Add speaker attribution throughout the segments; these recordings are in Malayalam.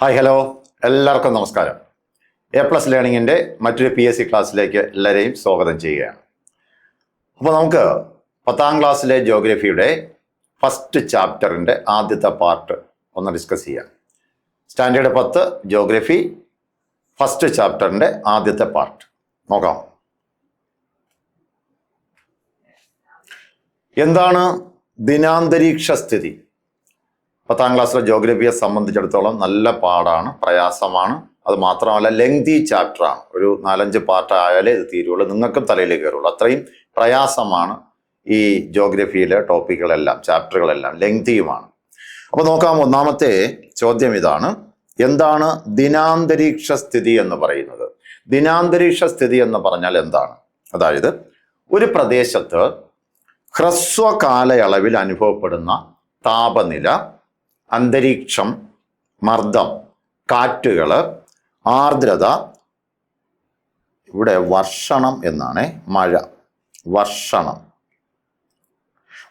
Speaker 1: ഹായ് ഹലോ എല്ലാവർക്കും നമസ്കാരം. എ പ്ലസ് ലേണിങ്ങിന്റെ മറ്റൊരു പി എസ് സി ക്ലാസ്സിലേക്ക് എല്ലാവരെയും സ്വാഗതം ചെയ്യുകയാണ്. അപ്പോൾ നമുക്ക് പത്താം ക്ലാസ്സിലെ ജോഗ്രഫിയുടെ ഫസ്റ്റ് ചാപ്റ്ററിന്റെ ആദ്യത്തെ പാർട്ട് ഒന്ന് ഡിസ്കസ് ചെയ്യാം. സ്റ്റാൻഡേർഡ് പത്ത് ജോഗ്രഫി ഫസ്റ്റ് ചാപ്റ്ററിന്റെ ആദ്യത്തെ പാർട്ട് നോക്കാം. എന്താണ് ദിനാന്തരീക്ഷ സ്ഥിതി? പത്താം ക്ലാസ്സിലെ ജോഗ്രഫിയെ സംബന്ധിച്ചിടത്തോളം നല്ല പാടാണ് പ്രയാസമാണ്. അത് മാത്രമല്ല ലെങ്തി ചാപ്റ്ററാണ് ഒരു നാലഞ്ച് പാർട്ട് ആയാലേ ഇത് തീരുള്ളൂ. നിങ്ങൾക്കും തലയിൽ കയറുള്ളൂ. അത്രയും പ്രയാസമാണ് ഈ ജോഗ്രഫിയിലെ ടോപ്പിക്കുകളെല്ലാം ചാപ്റ്ററുകളെല്ലാം ലെങ്തിയുമാണ് അപ്പോൾ നോക്കാം ഒന്നാമത്തെ ചോദ്യം ഇതാണ്. എന്താണ് ദിനാന്തരീക്ഷ സ്ഥിതി എന്ന് പറയുന്നത്? ദിനാന്തരീക്ഷ സ്ഥിതി എന്ന് പറഞ്ഞാൽ എന്താണ്? അതായത് ഒരു പ്രദേശത്ത് ഹ്രസ്വ കാലയളവിൽ അനുഭവപ്പെടുന്ന താപനില അന്തരീക്ഷം മർദ്ദം കാറ്റുകൾ ആർദ്രത ഇവിടെ വർഷണം എന്നാണ് മഴ വർഷണം.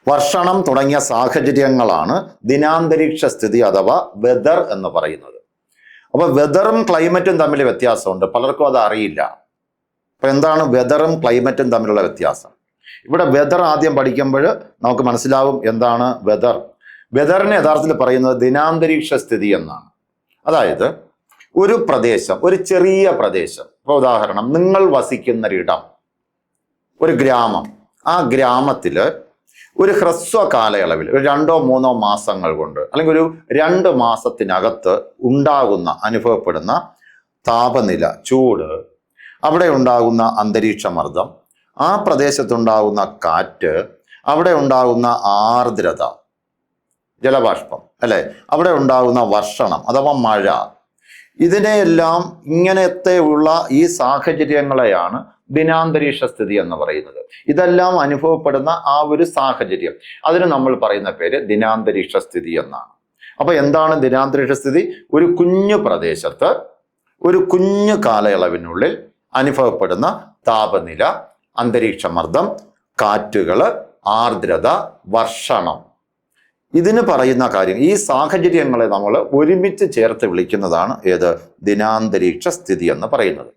Speaker 1: വർഷണം തുടങ്ങിയ സാഹചര്യങ്ങളാണ് ദിനാന്തരീക്ഷ സ്ഥിതി അഥവാ വെതർ എന്ന് പറയുന്നത്. അപ്പോൾ വെതറും ക്ലൈമറ്റും തമ്മിൽ വ്യത്യാസമുണ്ട്. പലർക്കും അത് അറിയില്ല. അപ്പോൾ എന്താണ് വെതറും ക്ലൈമറ്റും തമ്മിലുള്ള വ്യത്യാസം? ഇവിടെ വെതർ ആദ്യം പഠിക്കുമ്പോൾ നമുക്ക് മനസ്സിലാവും എന്താണ് വെതർ വെതറിനെ യഥാർത്ഥത്തിൽ പറയുന്നത് ദിനാന്തരീക്ഷ സ്ഥിതി എന്നാണ്. അതായത് ഒരു പ്രദേശം ഒരു ചെറിയ പ്രദേശം. ഇപ്പോൾ ഉദാഹരണം നിങ്ങൾ വസിക്കുന്നൊരിടം ഒരു ഗ്രാമം. ആ ഗ്രാമത്തിൽ ഒരു ഹ്രസ്വ കാലയളവിൽ ഒരു രണ്ടോ മൂന്നോ മാസങ്ങൾ കൊണ്ട് അല്ലെങ്കിൽ ഒരു രണ്ട് മാസത്തിനകത്ത് ഉണ്ടാകുന്ന അനുഭവപ്പെടുന്ന താപനില ചൂട് അവിടെ ഉണ്ടാകുന്ന അന്തരീക്ഷ മർദ്ദം ആ പ്രദേശത്തുണ്ടാകുന്ന കാറ്റ് അവിടെ ഉണ്ടാകുന്ന ആർദ്രത ജലബാഷ്പം അല്ലെ? അവിടെ ഉണ്ടാകുന്ന വർഷണം അഥവാ മഴ. ഇതിനെയെല്ലാം ഇങ്ങനത്തെ ഉള്ള ഈ സാഹചര്യങ്ങളെയാണ് ദിനാന്തരീക്ഷ സ്ഥിതി എന്ന് പറയുന്നത്. ഇതെല്ലാം അനുഭവപ്പെടുന്ന ആ ഒരു സാഹചര്യം. അതിന് നമ്മൾ പറയുന്ന പേര് ദിനാന്തരീക്ഷ സ്ഥിതി എന്നാണ്. അപ്പൊ എന്താണ് ദിനാന്തരീക്ഷ സ്ഥിതി? ഒരു കുഞ്ഞു പ്രദേശത്ത് ഒരു കുഞ്ഞു കാലയളവിനുള്ളിൽ അനുഭവപ്പെടുന്ന താപനില അന്തരീക്ഷ മർദ്ദം കാറ്റുകൾ ആർദ്രത വർഷണം. ഇതിന് പറയുന്ന കാര്യം ഈ സാഹചര്യങ്ങളെ നമ്മൾ ഒരുമിച്ച് ചേർത്ത് വിളിക്കുന്നതാണ് ഏത്? ദിനാന്തരീക്ഷ സ്ഥിതി എന്ന് പറയുന്നത്.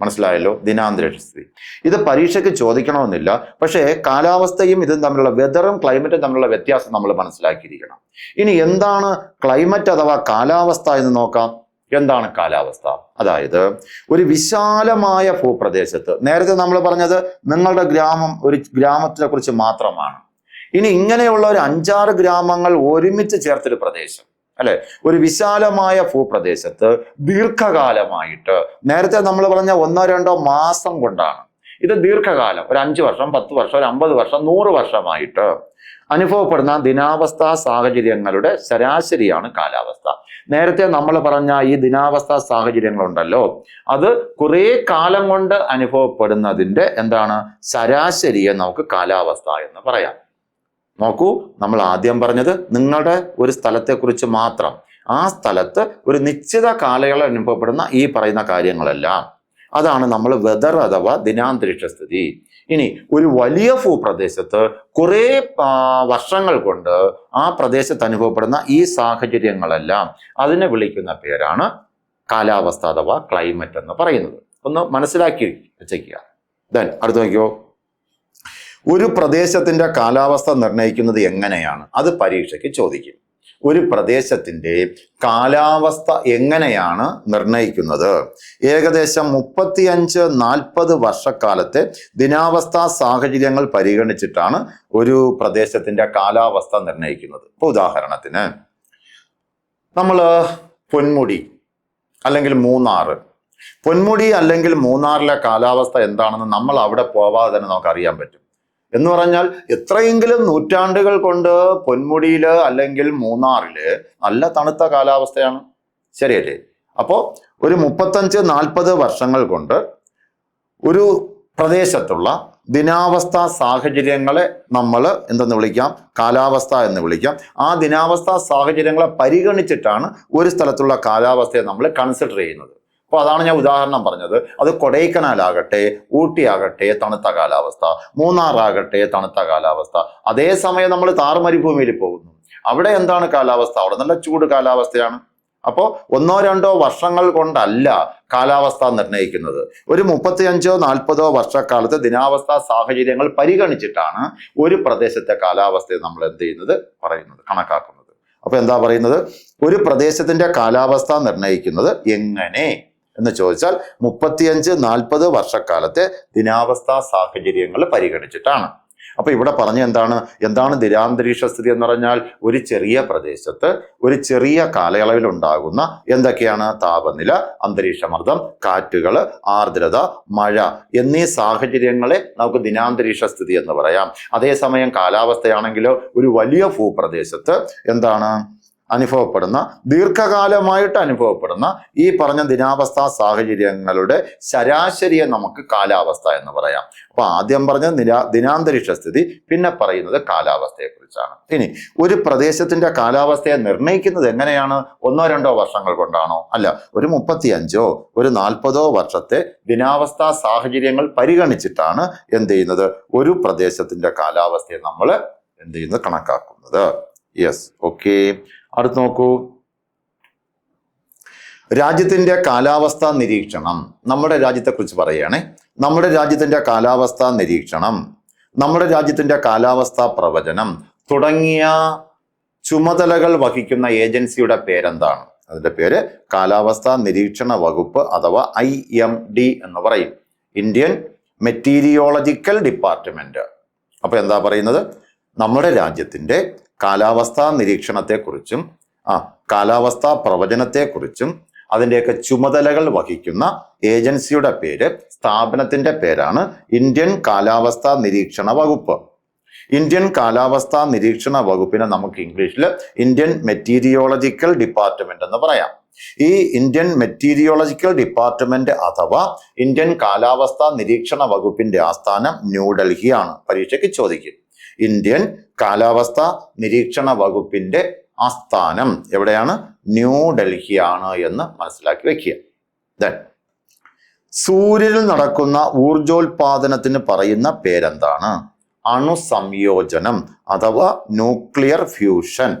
Speaker 1: മനസ്സിലായല്ലോ? ദിനാന്തരീക്ഷ സ്ഥിതി. ഇത് പരീക്ഷയ്ക്ക് ചോദിക്കണമെന്നില്ല പക്ഷേ കാലാവസ്ഥയും ഇതും തമ്മിലുള്ള വെതറും ക്ലൈമറ്റും തമ്മിലുള്ള വ്യത്യാസം നമ്മൾ മനസ്സിലാക്കിയിരിക്കണം. ഇനി എന്താണ് ക്ലൈമറ്റ് അഥവാ കാലാവസ്ഥ എന്ന് നോക്കാം. എന്താണ് കാലാവസ്ഥ? അതായത് ഒരു വിശാലമായ ഭൂപ്രദേശത്ത് നേരത്തെ നമ്മൾ പറഞ്ഞത് നിങ്ങളുടെ ഗ്രാമം ഒരു ഗ്രാമത്തിനെ കുറിച്ച് മാത്രമാണ്. ഇനി ഇങ്ങനെയുള്ള ഒരു അഞ്ചാറ് ഗ്രാമങ്ങൾ ഒരുമിച്ച് ചേർത്തൊരു പ്രദേശം അല്ലെ? ഒരു വിശാലമായ ഭൂപ്രദേശത്ത് ദീർഘകാലമായിട്ട് നേരത്തെ നമ്മൾ പറഞ്ഞ ഒന്നോ രണ്ടോ മാസം കൊണ്ടാണ്. ഇത് ദീർഘകാലം ഒരു അഞ്ച് വർഷം പത്ത് വർഷം ഒരു അമ്പത് വർഷം നൂറ് വർഷമായിട്ട് അനുഭവപ്പെടുന്ന ദിനാവസ്ഥ സാഹചര്യങ്ങളുടെ ശരാശരിയാണ് കാലാവസ്ഥ. നേരത്തെ നമ്മൾ പറഞ്ഞ ഈ ദിനാവസ്ഥ സാഹചര്യങ്ങളുണ്ടല്ലോ അത് കുറേ കാലം കൊണ്ട് അനുഭവപ്പെടുന്നതിന്റെ എന്താണ്? ശരാശരിയെ നമുക്ക് കാലാവസ്ഥ എന്ന് പറയാം. നോക്കൂ നമ്മൾ ആദ്യം പറഞ്ഞത് നിങ്ങളുടെ ഒരു സ്ഥലത്തെക്കുറിച്ച് മാത്രം. ആ സ്ഥലത്ത് ഒരു നിശ്ചിത കാലയളവ് അനുഭവപ്പെടുന്ന ഈ പറയുന്ന കാര്യങ്ങളെല്ലാം. അതാണ് നമ്മൾ വെതർ അഥവാ ദിനാന്തരീക്ഷ സ്ഥിതി. ഇനി ഒരു വലിയ ഭൂപ്രദേശത്ത് കുറേ വർഷങ്ങൾ കൊണ്ട് ആ പ്രദേശത്ത് അനുഭവപ്പെടുന്ന ഈ സാഹചര്യങ്ങളെല്ലാം അതിനെ വിളിക്കുന്ന പേരാണ് കാലാവസ്ഥ അഥവാ ക്ലൈമറ്റ് എന്ന് പറയുന്നത്. ഒന്ന് മനസ്സിലാക്കി വെച്ചേക്കുക. ദെൻ അടുത്ത് നോക്കിയോ ഒരു പ്രദേശത്തിന്റെ കാലാവസ്ഥ നിർണയിക്കുന്നത് എങ്ങനെയാണ്? അത് പരീക്ഷയ്ക്ക് ചോദിക്കും. ഒരു പ്രദേശത്തിന്റെ കാലാവസ്ഥ എങ്ങനെയാണ് നിർണയിക്കുന്നത്? ഏകദേശം മുപ്പത്തിയഞ്ച് നാൽപ്പത് വർഷക്കാലത്തെ ദിനാവസ്ഥാ സാഹചര്യങ്ങൾ പരിഗണിച്ചിട്ടാണ് ഒരു പ്രദേശത്തിന്റെ കാലാവസ്ഥ നിർണയിക്കുന്നത്. ഇപ്പൊ ഉദാഹരണത്തിന് നമ്മൾ പൊന്മുടി അല്ലെങ്കിൽ മൂന്നാറ് പൊന്മുടി അല്ലെങ്കിൽ മൂന്നാറിലെ കാലാവസ്ഥ എന്താണെന്ന് നമ്മൾ അവിടെ പോവാതെ തന്നെ നമുക്ക് അറിയാൻ പറ്റും. എന്ന് പറഞ്ഞാൽ എത്രയെങ്കിലും നൂറ്റാണ്ടുകൾ കൊണ്ട് പൊന്മുടിയിൽ അല്ലെങ്കിൽ മൂന്നാറിൽ നല്ല തണുത്ത കാലാവസ്ഥയാണ്. ശരിയല്ലേ? അപ്പോൾ ഒരു മുപ്പത്തഞ്ച് നാൽപ്പത് വർഷങ്ങൾ കൊണ്ട് ഒരു പ്രദേശത്തുള്ള ദിനാവസ്ഥ സാഹചര്യങ്ങളെ നമ്മൾ എന്തെന്ന് വിളിക്കാം? കാലാവസ്ഥ എന്ന് വിളിക്കാം. ആ ദിനാവസ്ഥ സാഹചര്യങ്ങളെ പരിഗണിച്ചിട്ടാണ് ഒരു സ്ഥലത്തുള്ള കാലാവസ്ഥയെ നമ്മൾ കൺസിഡർ ചെയ്യുന്നത്. അപ്പോൾ അതാണ് ഞാൻ ഉദാഹരണം പറഞ്ഞത്. അത് കൊടൈക്കനാലാകട്ടെ ഊട്ടിയാകട്ടെ തണുത്ത കാലാവസ്ഥ. മൂന്നാറാകട്ടെ തണുത്ത കാലാവസ്ഥ. അതേസമയം നമ്മൾ താർ മരുഭൂമിയിൽ പോകുന്നു. അവിടെ എന്താണ് കാലാവസ്ഥ? അവിടെ നല്ല ചൂട് കാലാവസ്ഥയാണ്. അപ്പോൾ ഒന്നോ രണ്ടോ വർഷങ്ങൾ കൊണ്ടല്ല കാലാവസ്ഥ നിർണയിക്കുന്നത്. ഒരു മുപ്പത്തിയഞ്ചോ നാൽപ്പതോ വർഷക്കാലത്ത് ദിനാവസ്ഥ സാഹചര്യങ്ങൾ പരിഗണിച്ചിട്ടാണ് ഒരു പ്രദേശത്തെ കാലാവസ്ഥയെ നമ്മൾ എന്ത് ചെയ്യുന്നത്? പറയുന്നത് കണക്കാക്കുന്നത്. അപ്പൊ എന്താ പറയുന്നത്? ഒരു പ്രദേശത്തിന്റെ കാലാവസ്ഥ നിർണയിക്കുന്നത് എങ്ങനെ? എന്ന് ചോദിച്ചാൽ മുപ്പത്തിയഞ്ച് നാൽപ്പത് വർഷക്കാലത്തെ ദിനാവസ്ഥാ സാഹചര്യങ്ങൾ പരിഗണിച്ചിട്ടാണ്. അപ്പൊ ഇവിടെ പറഞ്ഞ എന്താണ്? എന്താണ് ദിനാന്തരീക്ഷ സ്ഥിതി എന്ന് പറഞ്ഞാൽ ഒരു ചെറിയ പ്രദേശത്ത് ഒരു ചെറിയ കാലയളവിൽ ഉണ്ടാകുന്ന എന്തൊക്കെയാണ്? താപനില അന്തരീക്ഷമർദ്ദം കാറ്റുകൾ ആർദ്രത മഴ എന്നീ സാഹചര്യങ്ങളെ നമുക്ക് ദിനാന്തരീക്ഷ സ്ഥിതി എന്ന് പറയാം. അതേസമയം കാലാവസ്ഥയാണെങ്കിലോ ഒരു വലിയ ഭൂപ്രദേശത്ത് എന്താണ്? അനുഭവപ്പെടുന്ന ദീർഘകാലമായിട്ട് അനുഭവപ്പെടുന്ന ഈ പറഞ്ഞ ദിനാവസ്ഥ സാഹചര്യങ്ങളുടെ ശരാശരിയെ നമുക്ക് കാലാവസ്ഥ എന്ന് പറയാം. അപ്പൊ ആദ്യം പറഞ്ഞ ദിനാന്തരീക്ഷ സ്ഥിതി പിന്നെ പറയുന്നത് കാലാവസ്ഥയെ കുറിച്ചാണ് ഇനി ഒരു പ്രദേശത്തിന്റെ കാലാവസ്ഥയെ നിർണയിക്കുന്നത് എങ്ങനെയാണ്? ഒന്നോ രണ്ടോ വർഷങ്ങൾ കൊണ്ടാണോ? അല്ല ഒരു മുപ്പത്തിയഞ്ചോ ഒരു നാൽപ്പതോ വർഷത്തെ ദിനാവസ്ഥ സാഹചര്യങ്ങൾ പരിഗണിച്ചിട്ടാണ് എന്ത് ചെയ്യുന്നത്? ഒരു പ്രദേശത്തിന്റെ കാലാവസ്ഥയെ നമ്മൾ എന്ത് ചെയ്യുന്നത്? കണക്കാക്കുന്നത്. യെസ് ഓക്കെ അടുത്ത് നോക്കൂ. രാജ്യത്തിന്റെ കാലാവസ്ഥ നിരീക്ഷണം. നമ്മുടെ രാജ്യത്തെക്കുറിച്ച് പറയുകയാണേ. നമ്മുടെ രാജ്യത്തിന്റെ കാലാവസ്ഥ നിരീക്ഷണം. നമ്മുടെ രാജ്യത്തിന്റെ കാലാവസ്ഥ പ്രവചനം. തുടങ്ങിയ ചുമതലകൾ വഹിക്കുന്ന ഏജൻസിയുടെ പേരെന്താണ്? അതിന്റെ പേര് കാലാവസ്ഥ നിരീക്ഷണ വകുപ്പ് അഥവാ ഐ എം ഡി എന്ന് പറയും. ഇന്ത്യൻ മെറ്റീരിയോളജിക്കൽ ഡിപ്പാർട്ട്മെന്റ് അപ്പോൾ എന്താ പറയുന്നത്? നമ്മുടെ രാജ്യത്തിന്റെ കാലാവസ്ഥാ നിരീക്ഷണത്തെക്കുറിച്ചും ആ കാലാവസ്ഥാ പ്രവചനത്തെക്കുറിച്ചും അതിന്റെയൊക്കെ ചുമതലകൾ വഹിക്കുന്ന ഏജൻസിയുടെ പേര് സ്ഥാപനത്തിന്റെ പേരാണ് ഇന്ത്യൻ കാലാവസ്ഥാ നിരീക്ഷണ വകുപ്പ്. ഇന്ത്യൻ കാലാവസ്ഥാ നിരീക്ഷണ വകുപ്പിനെ നമുക്ക് ഇംഗ്ലീഷിൽ ഇന്ത്യൻ മെറ്റീരിയോളജിക്കൽ ഡിപ്പാർട്ട്മെന്റ് എന്ന് പറയാം. ഈ ഇന്ത്യൻ മെറ്റീരിയോളജിക്കൽ ഡിപ്പാർട്ട്മെന്റ് അഥവാ ഇന്ത്യൻ കാലാവസ്ഥാ നിരീക്ഷണ വകുപ്പിന്റെ ആസ്ഥാനം ന്യൂഡൽഹിയാണ് പരീക്ഷയ്ക്ക് ചോദിക്കും. ഇന്ത്യൻ കാലാവസ്ഥ നിരീക്ഷണ വകുപ്പിന്റെ ആസ്ഥാനം എവിടെയാണ്? ന്യൂഡൽഹിയാണ് എന്ന് മനസ്സിലാക്കി വെക്കുക. സൂര്യനിൽ നടക്കുന്ന ഊർജോൽപാദനത്തിന് പറയുന്ന പേരെന്താണ്? അണുസംയോജനം അഥവാ ന്യൂക്ലിയർ ഫ്യൂഷൻ.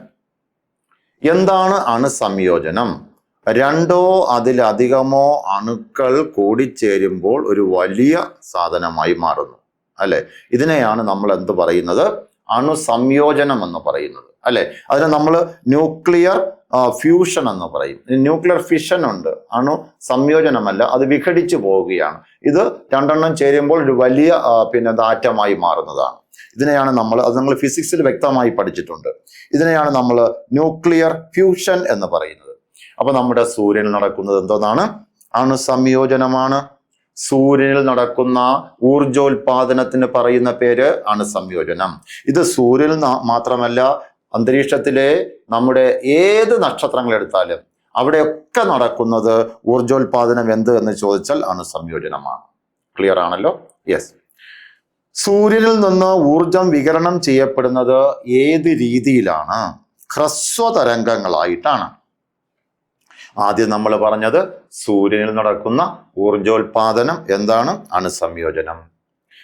Speaker 1: എന്താണ് അണുസംയോജനം? രണ്ടോ അതിലധികമോ അണുക്കൾ കൂടിച്ചേരുമ്പോൾ ഒരു വലിയ സാധനമായി മാറുന്നു. അല്ലെ? ഇതിനെയാണ് നമ്മൾ എന്ത് പറയുന്നത്? അണുസംയോജനം എന്ന് പറയുന്നത്. അല്ലെ? അതിന് നമ്മൾ ന്യൂക്ലിയർ ഫ്യൂഷൻ എന്ന് പറയും. ന്യൂക്ലിയർ ഫിഷൻ ഉണ്ട്. അണു സംയോജനമല്ല അത് വിഘടിച്ചു പോവുകയാണ്. ഇത് രണ്ടെണ്ണം ചേരുമ്പോൾ ഒരു വലിയ പിന്നെ ദാറ്റമായി മാറുന്നതാണ്. ഇതിനെയാണ് നമ്മൾ അത് നമ്മൾ ഫിസിക്സിൽ വ്യക്തമായി പഠിച്ചിട്ടുണ്ട്. ഇതിനെയാണ് നമ്മൾ ന്യൂക്ലിയർ ഫ്യൂഷൻ എന്ന് പറയുന്നത്. അപ്പൊ നമ്മുടെ സൂര്യനിൽ നടക്കുന്നത് എന്തോന്നാണ്? അണുസംയോജനമാണ്. സൂര്യനിൽ നടക്കുന്ന ഊർജോൽപാദനത്തിന് പറയുന്ന പേര് ആണ് സംയോജനം. ഇത് സൂര്യനിൽ മാത്രമല്ല അന്തരീക്ഷത്തിലെ നമ്മുടെ ഏത് നക്ഷത്രങ്ങൾ എടുത്താലും അവിടെയൊക്കെ നടക്കുന്നത് ഊർജോൽപാദനം എന്ത് എന്ന് ചോദിച്ചാൽ അണുസംയോജനമാണ് ക്ലിയർ ആണല്ലോ? യെസ് സൂര്യനിൽ നിന്ന് ഊർജം വികരണം ചെയ്യപ്പെടുന്നത് ഏത് രീതിയിലാണ്? ഹ്രസ്വ തരംഗങ്ങളായിട്ടാണ്. ആദ്യം നമ്മൾ പറഞ്ഞത് സൂര്യനിൽ നടക്കുന്ന ഊർജോൽപാദനം എന്താണ്? അണുസംയോജനം.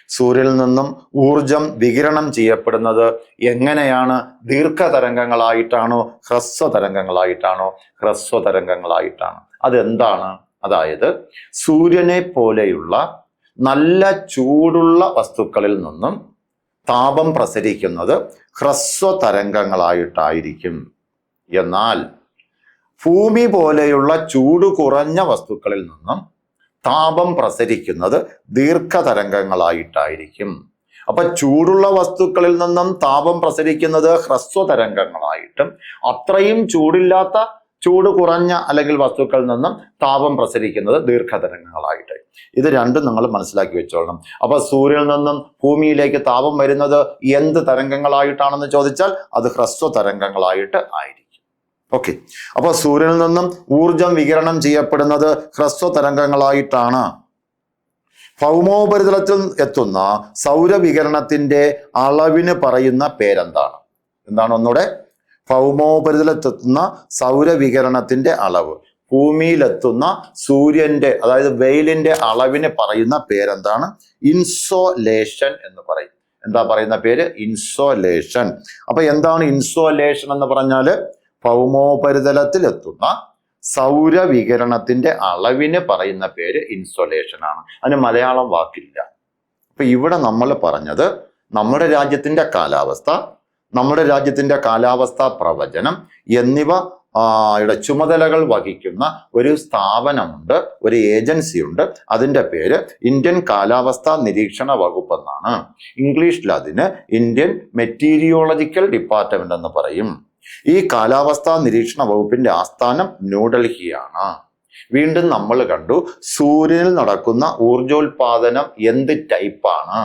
Speaker 1: സൂര്യനിൽ നിന്നും ഊർജം വികിരണം ചെയ്യപ്പെടുന്നത് എങ്ങനെയാണ്? ദീർഘതരംഗങ്ങളായിട്ടാണോ? ഹ്രസ്വ തരംഗങ്ങളായിട്ടാണോ ഹ്രസ്വ തരംഗങ്ങളായിട്ടാണ് അതെന്താണ്? അതായത് സൂര്യനെ പോലെയുള്ള നല്ല ചൂടുള്ള വസ്തുക്കളിൽ നിന്നും താപം പ്രസരിക്കുന്നത് ഹ്രസ്വ തരംഗങ്ങളായിട്ടായിരിക്കും എന്നാൽ ഭൂമി പോലെയുള്ള ചൂട് കുറഞ്ഞ വസ്തുക്കളിൽ നിന്നും താപം പ്രസരിക്കുന്നത് ദീർഘതരംഗങ്ങളായിട്ടായിരിക്കും. അപ്പൊ ചൂടുള്ള വസ്തുക്കളിൽ നിന്നും താപം പ്രസരിക്കുന്നത് ഹ്രസ്വതരംഗങ്ങളായിട്ടും അത്രയും ചൂടില്ലാത്ത ചൂട് കുറഞ്ഞ അല്ലെങ്കിൽ വസ്തുക്കളിൽ നിന്നും താപം പ്രസരിക്കുന്നത് ദീർഘതരംഗങ്ങളായിട്ട്. ഇത് രണ്ടും നിങ്ങൾ മനസ്സിലാക്കി വെച്ചോളണം. അപ്പൊ സൂര്യനിൽ നിന്നും ഭൂമിയിലേക്ക് താപം വരുന്നത് എന്ത് തരംഗങ്ങളായിട്ടാണെന്ന് ചോദിച്ചാൽ അത് ഹ്രസ്വ തരംഗങ്ങളായിട്ട് ആയിരിക്കും. ഓക്കെ അപ്പോൾ സൂര്യനിൽ നിന്നും ഊർജം വികിരണം ചെയ്യപ്പെടുന്നത് ഹ്രസ്വ തരംഗങ്ങളായിട്ടാണ്. ഭൗമോപരിതലത്തിൽ എത്തുന്ന സൗരവികരണത്തിന്റെ അളവിന് പറയുന്ന പേരെന്താണ്? എന്താണ് ഒന്നുകൂടെ ഭൗമോപരിതലത്തെത്തുന്ന സൗരവികരണത്തിന്റെ അളവ്. ഭൂമിയിലെത്തുന്ന സൂര്യന്റെ അതായത് വെയിലിന്റെ അളവിന് പറയുന്ന പേരെന്താണ്? ഇൻസോലേഷൻ എന്ന് പറയും. എന്താ പറയുന്ന പേര്? ഇൻസോലേഷൻ. അപ്പൊ എന്താണ് ഇൻസോലേഷൻ എന്ന് പറഞ്ഞാൽ? ഭൗമോപരിതലത്തിൽ എത്തുന്ന സൗരവികരണത്തിന്റെ അളവിന് പറയുന്ന പേര് ഇൻസൊലേഷൻ ആണ്. അതിന് മലയാളം വാക്കില്ല. അപ്പൊ ഇവിടെ നമ്മൾ പറഞ്ഞത് നമ്മുടെ രാജ്യത്തിന്റെ കാലാവസ്ഥ നമ്മുടെ രാജ്യത്തിന്റെ കാലാവസ്ഥ പ്രവചനം എന്നിവ യുടെ ചുമതലകൾ വഹിക്കുന്ന ഒരു സ്ഥാപനമുണ്ട് ഒരു ഏജൻസി ഉണ്ട് അതിന്റെ പേര് ഇന്ത്യൻ കാലാവസ്ഥാ നിരീക്ഷണ വകുപ്പ് എന്നാണ്. ഇംഗ്ലീഷിൽ അതിന് ഇന്ത്യൻ മെറ്റീരിയോളജിക്കൽ ഡിപ്പാർട്ട്മെന്റ് എന്ന് പറയും. ഈ കാലാവസ്ഥാ നിരീക്ഷണ വകുപ്പിന്റെ ആസ്ഥാനം ന്യൂഡൽഹിയാണ് വീണ്ടും നമ്മൾ കണ്ടു സൂര്യനിൽ നടക്കുന്ന ഊർജോൽപാദനം എന്ത് ടൈപ്പാണ്?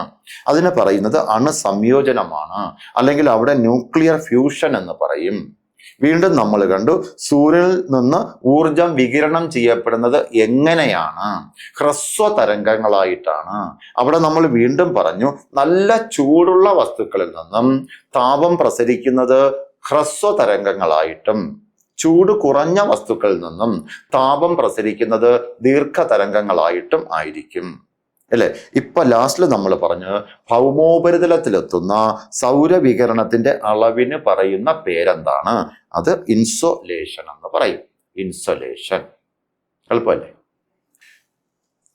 Speaker 1: അതിന് പറയുന്നത് അണുസംയോജനമാണ്. അല്ലെങ്കിൽ അവിടെ ന്യൂക്ലിയർ ഫ്യൂഷൻ എന്ന് പറയും. വീണ്ടും നമ്മൾ കണ്ടു സൂര്യനിൽ നിന്ന് ഊർജം വികിരണം ചെയ്യപ്പെടുന്നത് എങ്ങനെയാണ്? ഹ്രസ്വ തരംഗങ്ങളായിട്ടാണ്. അവിടെ നമ്മൾ വീണ്ടും പറഞ്ഞു നല്ല ചൂടുള്ള വസ്തുക്കളിൽ നിന്നും താപം പ്രസരിക്കുന്നത് ഹ്രസ്വ തരംഗങ്ങളായിട്ടും ചൂട് കുറഞ്ഞ വസ്തുക്കളിൽ നിന്നും താപം പ്രസരിക്കുന്നത് ദീർഘതരംഗങ്ങളായിട്ടും ആയിരിക്കും. അല്ലെ? ഇപ്പൊ ലാസ്റ്റിൽ നമ്മൾ പറഞ്ഞു ഭൗമോപരിതലത്തിലെത്തുന്ന സൗരവികരണത്തിന്റെ അളവിന് പറയുന്ന പേരെന്താണ്? അത് ഇൻസൊലേഷൻ എന്ന് പറയും. ഇൻസൊലേഷൻ എളുപ്പമല്ലേ?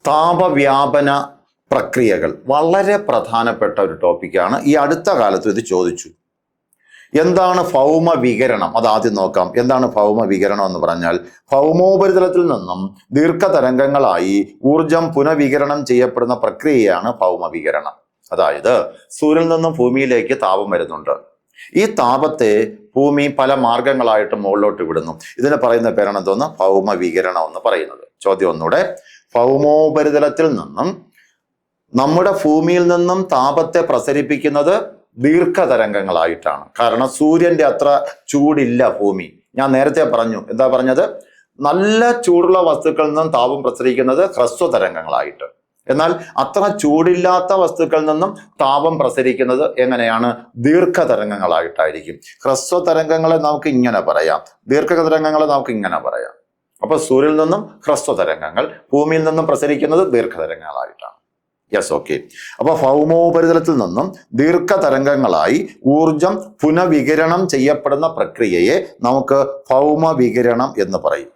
Speaker 1: താപവ്യാപന പ്രക്രിയകൾ വളരെ പ്രധാനപ്പെട്ട ഒരു ടോപ്പിക്കാണ് ഈ അടുത്ത കാലത്ത് ഇത് ചോദിച്ചു. എന്താണ് ഭൗമ വികരണം? അത് ആദ്യം നോക്കാം. എന്താണ് ഭൗമ വികരണം എന്ന് പറഞ്ഞാൽ ഭൗമോപരിതലത്തിൽ നിന്നും ദീർഘതരംഗങ്ങളായി ഊർജം പുനവികരണം ചെയ്യപ്പെടുന്ന പ്രക്രിയയാണ് ഭൗമ വികരണം. അതായത് സൂര്യനിൽ നിന്നും ഭൂമിയിലേക്ക് താപം വരുന്നുണ്ട്. ഈ താപത്തെ ഭൂമി പല മാർഗങ്ങളായിട്ട് മുകളിലോട്ട് വിടുന്നു. ഇതിന് പറയുന്ന പേരാണ് എന്തോന്ന് ഭൗമ വികരണം എന്ന് പറയുന്നത്. ചോദ്യം ഒന്നുകൂടെ. ഭൗമോപരിതലത്തിൽ നിന്നും നമ്മുടെ ഭൂമിയിൽ നിന്നും താപത്തെ പ്രസരിപ്പിക്കുന്നത് ദീർഘതരംഗങ്ങളായിട്ടാണ്. കാരണം സൂര്യന്റെ അത്ര ചൂടില്ല ഭൂമി. ഞാൻ നേരത്തെ പറഞ്ഞു എന്താ പറഞ്ഞത്? നല്ല ചൂടുള്ള വസ്തുക്കളിൽ നിന്നും താപം പ്രസരിക്കുന്നത് ഹ്രസ്വ തരംഗങ്ങളായിട്ട്. എന്നാൽ അത്ര ചൂടില്ലാത്ത വസ്തുക്കളിൽ നിന്നും താപം പ്രസരിക്കുന്നത് എങ്ങനെയാണ്? ദീർഘതരംഗങ്ങളായിട്ടായിരിക്കും. ഹ്രസ്വ തരംഗങ്ങളെ നമുക്ക് ഇങ്ങനെ പറയാം. ദീർഘതരംഗങ്ങളെ നമുക്ക് ഇങ്ങനെ പറയാം. അപ്പൊ സൂര്യനിൽ നിന്നും ഹ്രസ്വ തരംഗങ്ങൾ ഭൂമിയിൽ നിന്നും പ്രസരിക്കുന്നത് ദീർഘതരംഗങ്ങളായിട്ടാണ്. യെസ് ഓക്കെ അപ്പൊ ഭൗമോപരിതലത്തിൽ നിന്നും ദീർഘതരംഗങ്ങളായി ഊർജം പുനഃവികിരണം ചെയ്യപ്പെടുന്ന പ്രക്രിയയെ നമുക്ക് ഭൗമവികിരണം എന്ന് പറയും.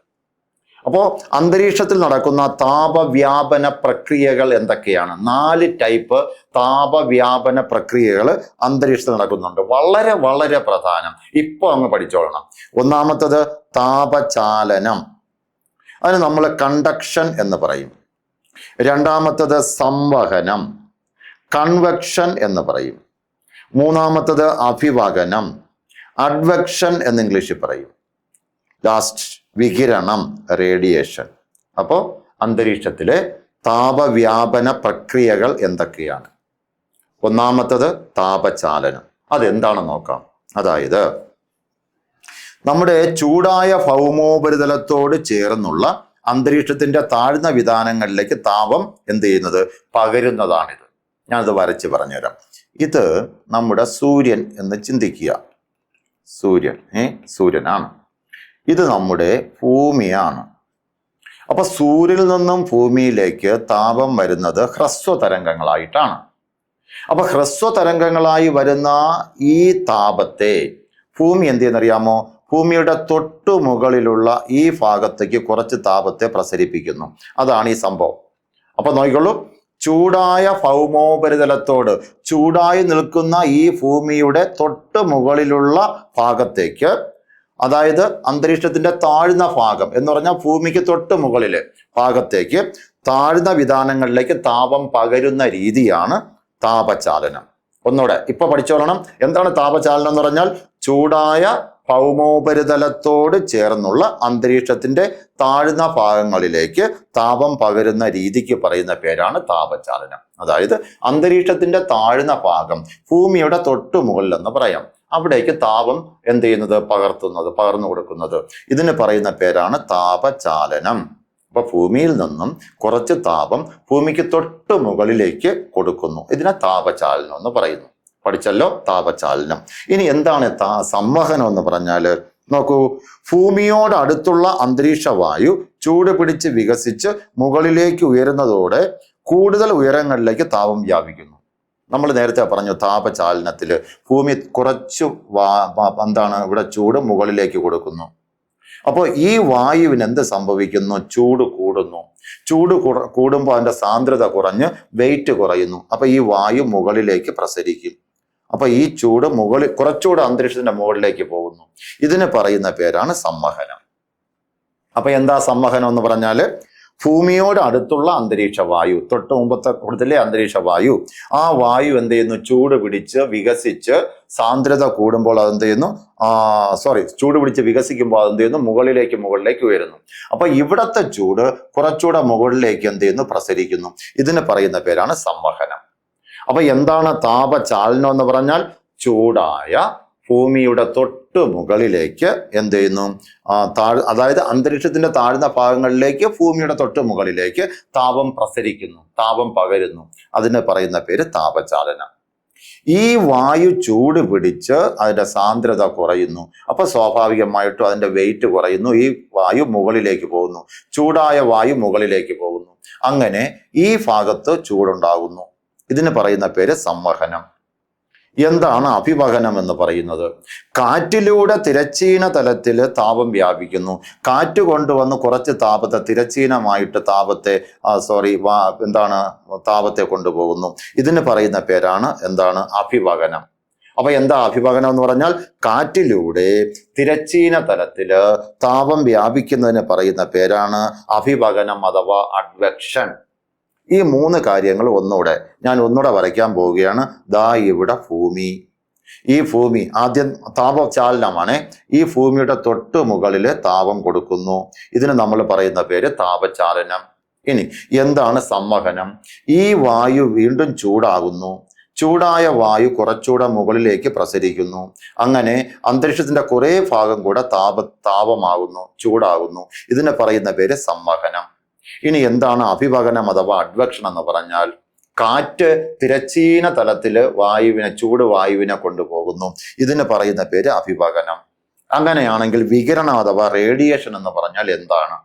Speaker 1: അപ്പോൾ അന്തരീക്ഷത്തിൽ നടക്കുന്ന താപവ്യാപന പ്രക്രിയകൾ എന്തൊക്കെയാണ്? നാല് ടൈപ്പ് താപവ്യാപന പ്രക്രിയകൾ അന്തരീക്ഷത്തിൽ നടക്കുന്നുണ്ട്. വളരെ വളരെ പ്രധാനം. ഇപ്പോൾ അങ്ങ് പഠിച്ചോളണം. ഒന്നാമത്തത് താപചാലനം. അതിന് നമ്മൾ കണ്ടക്ഷൻ എന്ന് പറയും. രണ്ടാമത്തത് സംവഹനം കൺവെക്ഷൻ എന്ന് പറയും. മൂന്നാമത്തത് അഭിവഹനം അഡ്വെക്ഷൻ എന്ന് ഇംഗ്ലീഷിൽ പറയും. ലാസ്റ്റ് വികിരണം റേഡിയേഷൻ അപ്പോൾ അന്തരീക്ഷത്തിലെ താപവ്യാപന പ്രക്രിയകൾ എന്തൊക്കെയാണ്? ഒന്നാമത്തത് താപചാലനം. അതെന്താണെന്ന് നോക്കാം. അതായത് നമ്മുടെ ചൂടായ ഭൗമോപരിതലത്തോട് ചേർന്നുള്ള അന്തരീക്ഷത്തിന്റെ താഴ്ന്ന വിധാനങ്ങളിലേക്ക് താപം എന്ത് ചെയ്യുന്നത്? പകരുന്നതാണിത്. ഞാനത് വരച്ച് പറഞ്ഞുതരാം. ഇത് നമ്മുടെ സൂര്യൻ എന്ന് ചിന്തിക്കുക. സൂര്യൻ ഏ? സൂര്യനാണ്. ഇത് നമ്മുടെ ഭൂമിയാണ്. അപ്പൊ സൂര്യനിൽ നിന്നും ഭൂമിയിലേക്ക് താപം വരുന്നത് ഹ്രസ്വ തരംഗങ്ങളായിട്ടാണ്. അപ്പൊ ഹ്രസ്വ തരംഗങ്ങളായി വരുന്ന ഈ താപത്തെ ഭൂമി എന്ത് ചെയ്യുന്നറിയാമോ? ഭൂമിയുടെ തൊട്ടു മുകളിലുള്ള ഈ ഭാഗത്തേക്ക് കുറച്ച് താപത്തെ പ്രസരിപ്പിക്കുന്നു. അതാണ് ഈ സംഭവം. അപ്പൊ നോക്കിക്കോളൂ. ചൂടായ ഭൗമോപരിതലത്തോട് ചൂടായി നിൽക്കുന്ന ഈ ഭൂമിയുടെ തൊട്ട് മുകളിലുള്ള ഭാഗത്തേക്ക് അതായത് അന്തരീക്ഷത്തിന്റെ താഴ്ന്ന ഭാഗം എന്ന് പറഞ്ഞാൽ ഭൂമിക്ക് തൊട്ട് മുകളിലെ ഭാഗത്തേക്ക് താഴ്ന്ന വിധാനങ്ങളിലേക്ക് താപം പകരുന്ന രീതിയാണ് താപചാലനം. ഒന്നുകൂടെ ഇപ്പൊ പഠിച്ചോളണം. എന്താണ് താപചാലനം എന്ന് പറഞ്ഞാൽ ചൂടായ ഭൗമോപരിതലത്തോട് ചേർന്നുള്ള അന്തരീക്ഷത്തിന്റെ താഴ്ന്ന ഭാഗങ്ങളിലേക്ക് താപം പകരുന്ന രീതിക്ക് പറയുന്ന പേരാണ് താപചാലനം. അതായത് അന്തരീക്ഷത്തിന്റെ താഴ്ന്ന ഭാഗം ഭൂമിയുടെ തൊട്ടു മുകളിൽ എന്ന് പറയാം. അവിടേക്ക് താപം എന്ത് ചെയ്യുന്നത്? പകർത്തുന്നത് പകർന്നു കൊടുക്കുന്നത്. ഇതിന് പറയുന്ന പേരാണ് താപചാലനം. അപ്പൊ ഭൂമിയിൽ നിന്നും കുറച്ച് താപം ഭൂമിക്ക് തൊട്ടു മുകളിലേക്ക് കൊടുക്കുന്നു. ഇതിനെ താപചാലനം എന്ന് പറയുന്നു. പഠിച്ചല്ലോ താപചാലനം. ഇനി എന്താണ് താ സംവഹനം എന്ന് പറഞ്ഞാൽ നോക്കൂ ഭൂമിയോട് അടുത്തുള്ള അന്തരീക്ഷ വായു ചൂട് പിടിച്ച് വികസിച്ച് മുകളിലേക്ക് ഉയരുന്നതോടെ കൂടുതൽ ഉയരങ്ങളിലേക്ക് താപം വ്യാപിക്കുന്നു. നമ്മൾ നേരത്തെ പറഞ്ഞു താപചാലനത്തിൽ ഭൂമി കുറച്ച് എന്താണ് ഇവിടെ ചൂട് മുകളിലേക്ക് കൊടുക്കുന്നു. അപ്പോൾ ഈ വായുവിന് എന്ത് സംഭവിക്കുന്നു? ചൂട് കൂടുന്നു. ചൂട് കൂടുമ്പോൾ അതിന്റെ സാന്ദ്രത കുറഞ്ഞ് വെയിറ്റ് കുറയുന്നു. അപ്പോൾ ഈ വായു മുകളിലേക്ക് പ്രസരിക്കും. അപ്പൊ ഈ ചൂട് മുകളിൽ കുറച്ചുകൂടെ അന്തരീക്ഷത്തിന്റെ മുകളിലേക്ക് പോകുന്നു. ഇതിന് പറയുന്ന പേരാണ് സമ്മഹനം അപ്പൊ എന്താ സമ്മഹനം എന്ന് പറഞ്ഞാൽ ഭൂമിയോട് അടുത്തുള്ള അന്തരീക്ഷ വായു തൊട്ട് മുമ്പത്തെ കൂടുതലെ അന്തരീക്ഷ വായു ആ വായു എന്ത് ചെയ്യുന്നു? ചൂട് പിടിച്ച് വികസിച്ച് സാന്ദ്രത കൂടുമ്പോൾ അതെന്ത് ചെയ്യുന്നു? ആ സോറി ചൂട് പിടിച്ച് വികസിക്കുമ്പോൾ അതെന്ത് ചെയ്യുന്നു? മുകളിലേക്ക് മുകളിലേക്ക് ഉയരുന്നു. അപ്പൊ ഇവിടത്തെ ചൂട് കുറച്ചുകൂടെ മുകളിലേക്ക് എന്ത് ചെയ്യുന്നു? പ്രസരിക്കുന്നു. ഇതിന് പറയുന്ന പേരാണ് സംവഹനം. അപ്പൊ എന്താണ് താപചാലനം എന്ന് പറഞ്ഞാൽ ചൂടായ ഭൂമിയുടെ തൊട്ട് മുകളിലേക്ക് എന്ത് ചെയ്യുന്നു? താഴ് അതായത് അന്തരീക്ഷത്തിന്റെ താഴ്ന്ന ഭാഗങ്ങളിലേക്ക് ഭൂമിയുടെ തൊട്ട് മുകളിലേക്ക് താപം പ്രസരിക്കുന്നു താപം പകരുന്നു. അതിന് പറയുന്ന പേര് താപചാലനം. ഈ വായു ചൂട് പിടിച്ച് അതിന്റെ സാന്ദ്രത കുറയുന്നു. അപ്പൊ സ്വാഭാവികമായിട്ടും അതിന്റെ വെയിറ്റ് കുറയുന്നു ഈ വായു മുകളിലേക്ക് പോകുന്നു. ചൂടായ വായു മുകളിലേക്ക് പോകുന്നു. അങ്ങനെ ഈ ഭാഗത്ത് ചൂടുണ്ടാകുന്നു. ഇതിന് പറയുന്ന പേര് സംവഹനം. എന്താണ് അഭിവഹനം എന്ന് പറയുന്നത്? കാറ്റിലൂടെ തിരച്ചീന തലത്തിൽ താപം വ്യാപിക്കുന്നു. കാറ്റ് കൊണ്ടുവന്ന് കുറച്ച് താപത്തെ തിരച്ചീനമായിട്ട് താപത്തെ സോറി എന്താണ് താപത്തെ കൊണ്ടുപോകുന്നു. ഇതിന് പറയുന്ന പേരാണ് എന്താണ്? അഭിവഹനം. അപ്പൊ എന്താ അഭിവഹനം എന്ന് പറഞ്ഞാൽ കാറ്റിലൂടെ തിരച്ചീന തലത്തിൽ താപം വ്യാപിക്കുന്നതിന് പറയുന്ന പേരാണ് അഭിവഹനം അഥവാ അഡ്വക്ഷൻ ഈ മൂന്ന് കാര്യങ്ങൾ ഒന്നുകൂടെ ഞാൻ ഒന്നുകൂടെ വരയ്ക്കാൻ പോവുകയാണ്. ദാ ഇവിടെ ഭൂമി. ഈ ഭൂമി ആദ്യം താപചാലനമാണ്. ഈ ഭൂമിയുടെ തൊട്ട് മുകളിൽ താപം കൊടുക്കുന്നു. ഇതിന് നമ്മൾ പറയുന്ന പേര് താപചാലനം. ഇനി എന്താണ് സംവഹനം? ഈ വായു വീണ്ടും ചൂടാകുന്നു. ചൂടായ വായു കുറച്ചുകൂടെ മുകളിലേക്ക് പ്രസരിക്കുന്നു. അങ്ങനെ അന്തരീക്ഷത്തിന്റെ കുറേ ഭാഗം കൂടെ താപ താപമാകുന്നു ചൂടാകുന്നു. ഇതിനെ പറയുന്ന പേര് സംവഹനം. ഇനി എന്താണ് അഭിവഹനം അഥവാ അഡ്വക്ഷൻ എന്ന് പറഞ്ഞാൽ കാറ്റ് തിരച്ചീന തലത്തിൽ വായുവിനെ ചൂട് വായുവിനെ കൊണ്ടുപോകുന്നു. ഇതിന് പറയുന്ന പേര് അഭിവഹനം. അങ്ങനെയാണെങ്കിൽ വികിരണം അഥവാ റേഡിയേഷൻ എന്ന് പറഞ്ഞാൽ എന്താണ്?